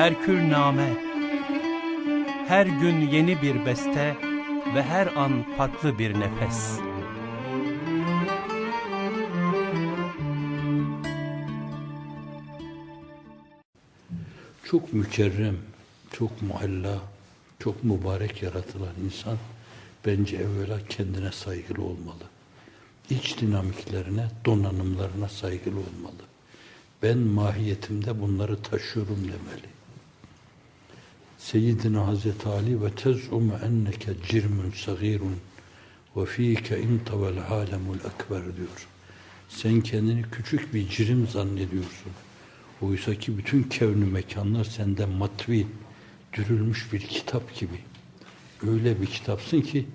Herkül name. Her gün yeni bir beste ve her an farklı bir nefes. Çok mükerrem, çok mualla, çok mübarek yaratılan insan bence evvela kendine saygılı olmalı. İç dinamiklerine, donanımlarına saygılı olmalı. Ben mahiyetimde bunları taşıyorum demeli. Seyyidina Hazreti Ali ve tez'umu enneke cirmun sagirun ve fîke intavel alemul ekber diyor. Sen kendini küçük bir cirim zannediyorsun. Oysa ki bütün kevni mekanlar sende matvi, dürülmüş bir kitap gibi. Öyle bir kitapsın ki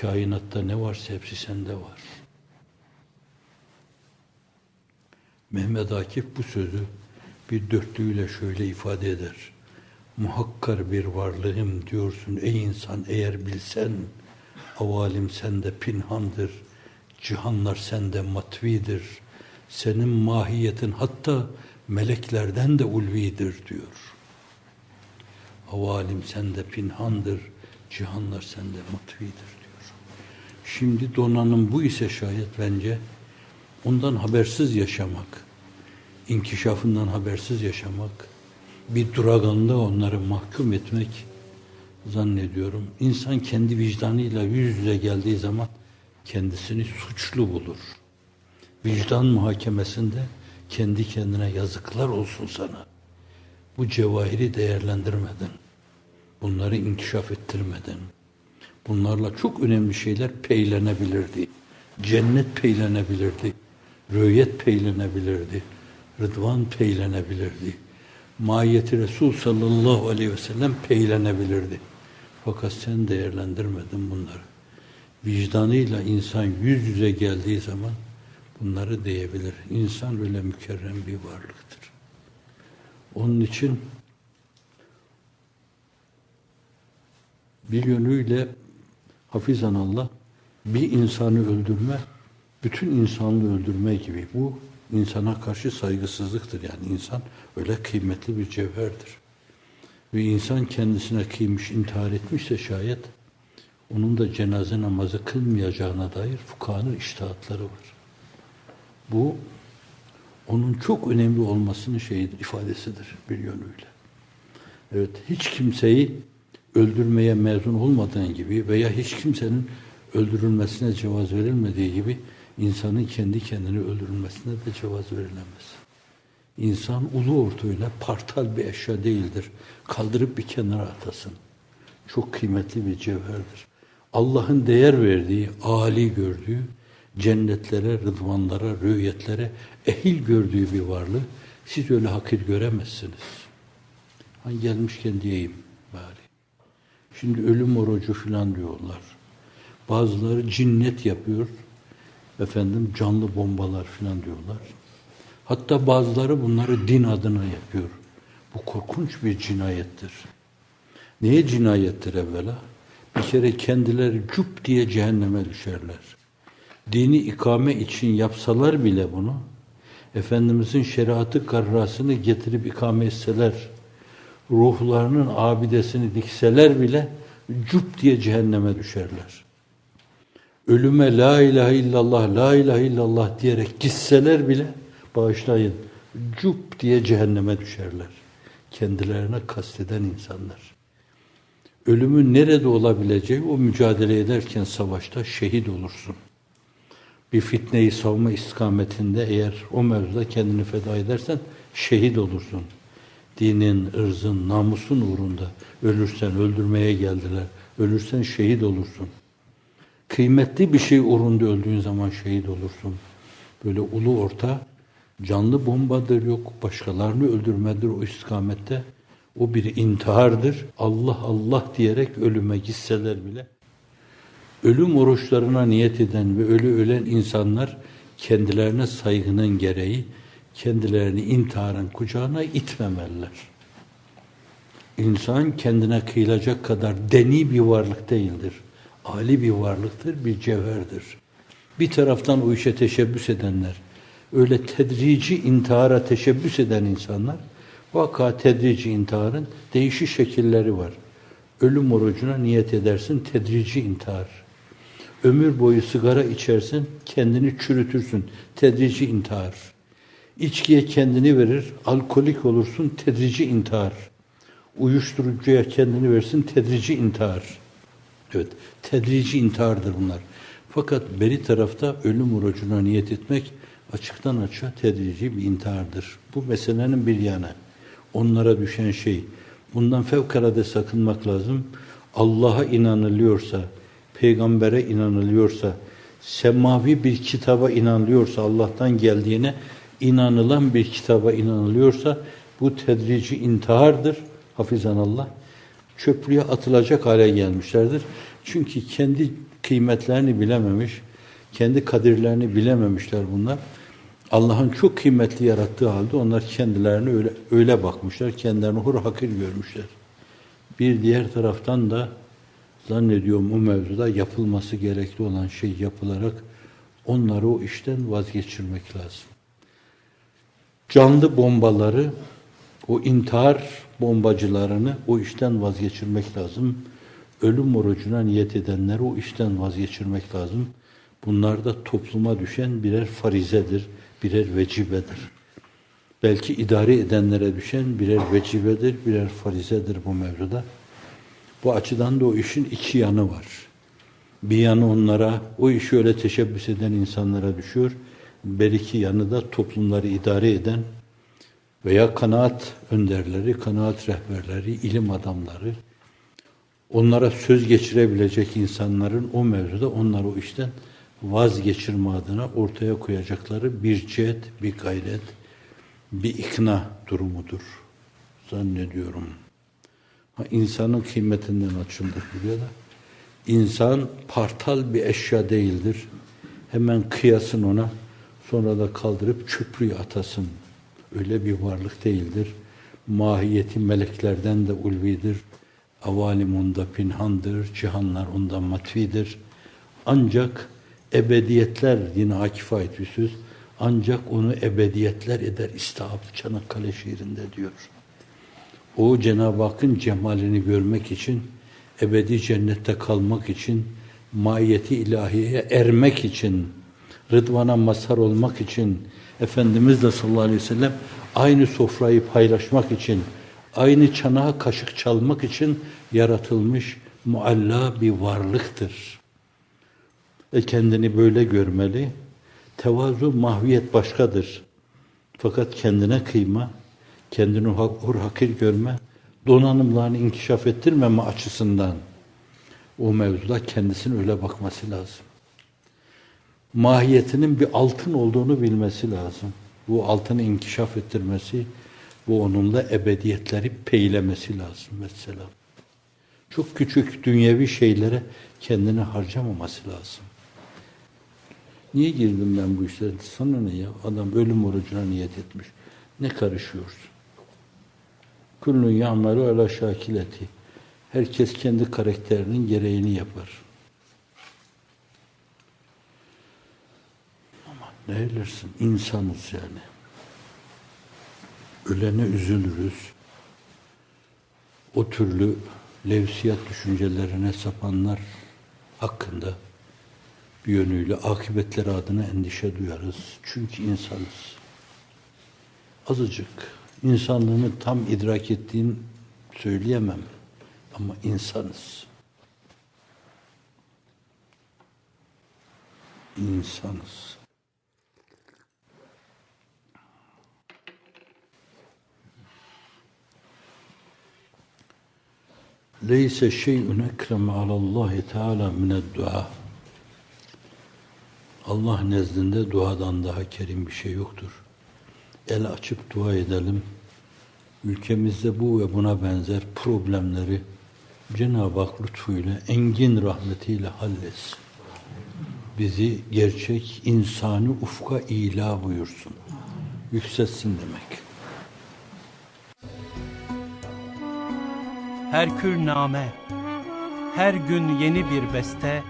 kainatta ne varsa hepsi sende var. Mehmet Akif bu sözü bir dörtlüğüyle şöyle ifade eder. Muhakkar bir varlığım diyorsun ey insan eğer bilsen, avalim sende pinhandır, cihanlar sende matvidir, senin mahiyetin hatta meleklerden de ulvidir diyor. Havalim sende pinhandır, cihanlar sende matvidir diyor. Şimdi donanım bu ise şayet bence ondan habersiz yaşamak, inkişafından habersiz yaşamak, bir duraganlığa onları mahkum etmek zannediyorum. İnsan kendi vicdanıyla yüz yüze geldiği zaman kendisini suçlu bulur. Vicdan muhakemesinde kendi kendine yazıklar olsun sana. Bu cevahiri değerlendirmeden, bunları inkişaf ettirmeden, bunlarla çok önemli şeyler peylenebilirdi. Cennet peylenebilirdi. Rüyet peylenebilirdi. Rıdvan peylenebilirdi. Mahiyeti Resul sallallahu aleyhi ve sellem peylenebilirdi. Fakat sen değerlendirmedin bunları. Vicdanıyla insan yüz yüze geldiği zaman bunları diyebilir. İnsan öyle mükerrem bir varlıktır. Onun için bir yönüyle hafizan Allah bir insanı öldürme bütün insanlığı öldürme gibi bu insana karşı saygısızlıktır. Yani insan öyle kıymetli bir cevherdir. Ve insan kendisine kıymış, intihar etmişse şayet onun da cenaze namazı kılmayacağına dair fukahanın iştahatları var. Bu onun çok önemli olmasının şeyidir, ifadesidir bir yönüyle. Evet, hiç kimseyi öldürmeye mezun olmadığın gibi veya hiç kimsenin öldürülmesine cevaz verilmediği gibi insanın kendi kendini öldürülmesine de cevaz verilemez. İnsan ulu ortuyla partal bir eşya değildir. Kaldırıp bir kenara atasın. Çok kıymetli bir cevherdir. Allah'ın değer verdiği, âli gördüğü, cennetlere, rıdvanlara, rüyetlere ehil gördüğü bir varlığı siz öyle hakir göremezsiniz. Hani gelmişken diyeyim bari. Şimdi ölüm orucu filan diyorlar. Bazıları cinnet yapıyor. Efendim canlı bombalar filan diyorlar. Hatta bazıları bunları din adına yapıyor. Bu korkunç bir cinayettir. Neye cinayettir evvela? Bir kere kendileri cup diye cehenneme düşerler. Dini ikame için yapsalar bile bunu, Efendimizin şeriatı karrasını getirip ikame etseler, ruhlarının abidesini dikseler bile cup diye cehenneme düşerler. Ölüme la ilahe illallah, la ilahe illallah diyerek gitseler bile bağışlayın, cup diye cehenneme düşerler. Kendilerine kasteden insanlar. Ölümün nerede olabileceği o mücadele ederken savaşta şehit olursun. Bir fitneyi savma istikametinde eğer o mevzuda kendini feda edersen şehit olursun. Dinin, ırzın, namusun uğrunda ölürsen öldürmeye geldiler. Ölürsen şehit olursun. Kıymetli bir şey uğrunda öldüğün zaman şehit olursun. Böyle ulu orta canlı bombadır yok, başkalarını öldürmedir o istikamette. O bir intihardır. Allah Allah diyerek ölüme gitseler bile ölüm oruçlarına niyet eden ve ölü ölen insanlar kendilerine saygının gereği kendilerini intiharın kucağına itmemeliler. İnsan kendine kıyılacak kadar deni bir varlık değildir. Ali bir varlıktır, bir cevherdir. Bir taraftan o işe teşebbüs edenler, öyle tedrici intihara teşebbüs eden insanlar, Vaka tedrici intiharın değişik şekilleri var. Ölüm orucuna niyet edersin tedrici intihar. Ömür boyu sigara içersin, kendini çürütürsün. Tedrici intihar. İçkiye kendini verir, alkolik olursun, tedrici intihar. Uyuşturucuya kendini versin, tedrici intihar. Evet, tedrici intihardır bunlar. Fakat beri tarafta ölüm orucuna niyet etmek açıktan açığa tedrici bir intihardır. Bu meselenin bir yanı. Onlara düşen şey. Bundan fevkalade sakınmak lazım. Allah'a inanılıyorsa, peygambere inanılıyorsa, semavi bir kitaba inanılıyorsa, Allah'tan geldiğine inanılan bir kitaba inanılıyorsa bu tedrici intihardır. Hafizanallah. Çöplüğe atılacak hale gelmişlerdir. Çünkü kendi kıymetlerini bilememiş, kendi kadirlerini bilememişler bunlar. Allah'ın çok kıymetli yarattığı halde onlar kendilerini öyle, öyle bakmışlar, kendilerini hur hakir görmüşler. Bir diğer taraftan da zannediyorum o mevzuda yapılması gerekli olan şey yapılarak onları o işten vazgeçirmek lazım. Canlı bombaları, o intihar bombacılarını o işten vazgeçirmek lazım. Ölüm orucuna niyet edenleri o işten vazgeçirmek lazım. Bunlar da topluma düşen birer farizedir, birer vecibedir. Belki idare edenlere düşen birer vecibedir, birer farizedir bu mevzuda. Bu açıdan da o işin iki yanı var. Bir yanı onlara, o işi öyle teşebbüs eden insanlara düşüyor. Bir iki yanı da toplumları idare eden veya kanaat önderleri, kanaat rehberleri, ilim adamları, onlara söz geçirebilecek insanların o mevzuda onları o işten vazgeçirme adına ortaya koyacakları bir cihet, bir gayret, bir ikna durumudur. Zannediyorum. Ha, insanın kıymetinden açıldık buraya da. İnsan partal bir eşya değildir. Hemen kıyasın ona, sonra da kaldırıp çöplüğe atasın. Öyle bir varlık değildir. Mahiyeti meleklerden de ulvidir. Avalim onda pinhandır, cihanlar onda matvidir. Ancak ebediyetler, yine Akif'e ait bir söz, ancak onu ebediyetler eder istihap Çanakkale şiirinde diyor. O Cenab-ı Hakk'ın cemalini görmek için, ebedi cennette kalmak için, mahiyeti ilahiyeye ermek için, rıdvana mazhar olmak için, Efendimiz de sallallahu aleyhi ve sellem aynı sofrayı paylaşmak için, aynı çanağa kaşık çalmak için yaratılmış mualla bir varlıktır. Ve kendini böyle görmeli. Tevazu, mahviyet başkadır. Fakat kendine kıyma, kendini hor hakir görme, donanımlarını inkişaf ettirmeme açısından o mevzuda kendisine öyle bakması lazım. Mahiyetinin bir altın olduğunu bilmesi lazım. Bu altını inkişaf ettirmesi, bu onunla ebediyetleri peylemesi lazım mesela. Çok küçük dünyevi şeylere kendini harcamaması lazım. Niye girdim ben bu işlere? Sana ne ya? Adam ölüm orucuna niyet etmiş. Ne karışıyorsun? Kullun ya'melu ala şakileti. Herkes kendi karakterinin gereğini yapar. Ne bilirsin? İnsanız yani. Ölene üzülürüz. O türlü levsiyat düşüncelerine sapanlar hakkında bir yönüyle akıbetleri adına endişe duyarız. Çünkü insanız. Azıcık insanlığını tam idrak ettiğim söyleyemem. Ama insanız. İnsanız. Leyse şey'un ekrem alallahi teala mined-dua. Allah nezdinde duadan daha kerim bir şey yoktur. El açıp dua edelim. Ülkemizde bu ve buna benzer problemleri Cenab-ı Hak lütfuyla, engin rahmetiyle halletsin. Bizi gerçek insani ufka ila buyursun. Yükseltsin demek. Herkül name, her gün yeni bir beste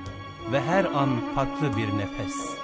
ve her an farklı bir nefes.